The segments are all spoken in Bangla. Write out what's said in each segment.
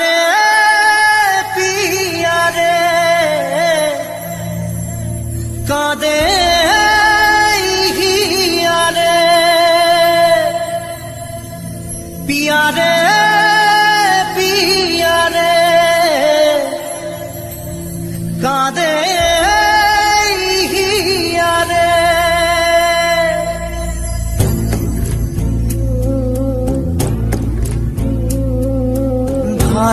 রে পিয়ারে। কাঁদে হিয়া রে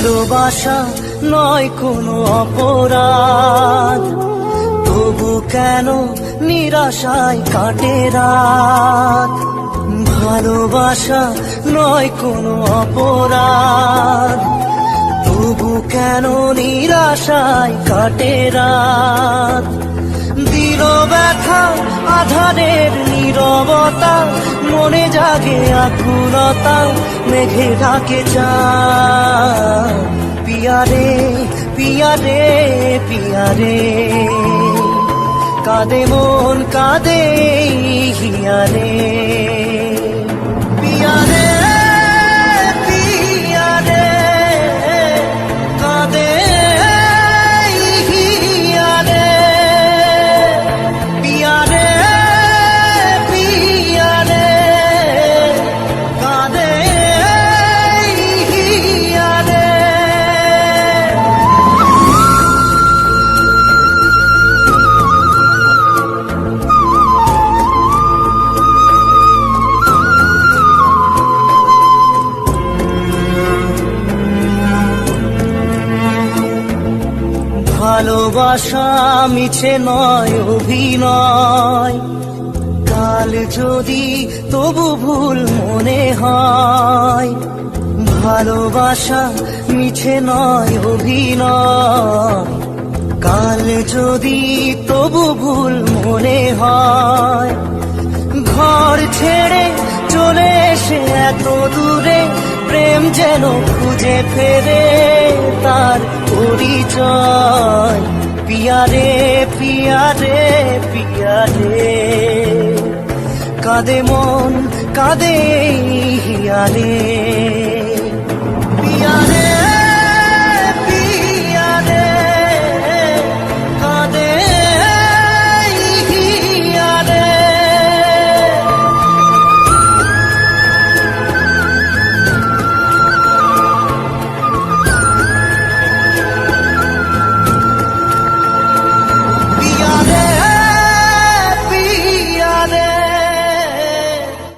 ভালোবাসা নয় কোনো অপরাধ। তবু কেন নিরাশায় কাটে রাত? ভালোবাসা নয় কোনো অপরাধ। তবু কেন নিরাশায় কাটে রাত? দিল ব্যথা আধারের নীরবতা মনে জাগে আকুলতা মেঘে ঢাকে যা। পিয়ারে পিয়ারে পিয়ারে। কাঁদে মন কাঁদে হিয়ারে। ভালোবাসা মিছে নয়, অভিনয়। কাল যদি তবু ভুল মনে হয়, ভালোবাসা মিছে নয়, অভিনয়। কাল যদি তবু ভুল মনে হয়, ঘর ছেড়ে চলে এসে এত দূরে প্রেম যেন খুঁজে ফেরে তার পরিচয়। পিয়ারে পিয়ারে পিয়ারে। কাঁদে মন কাঁদে হিয়ারে।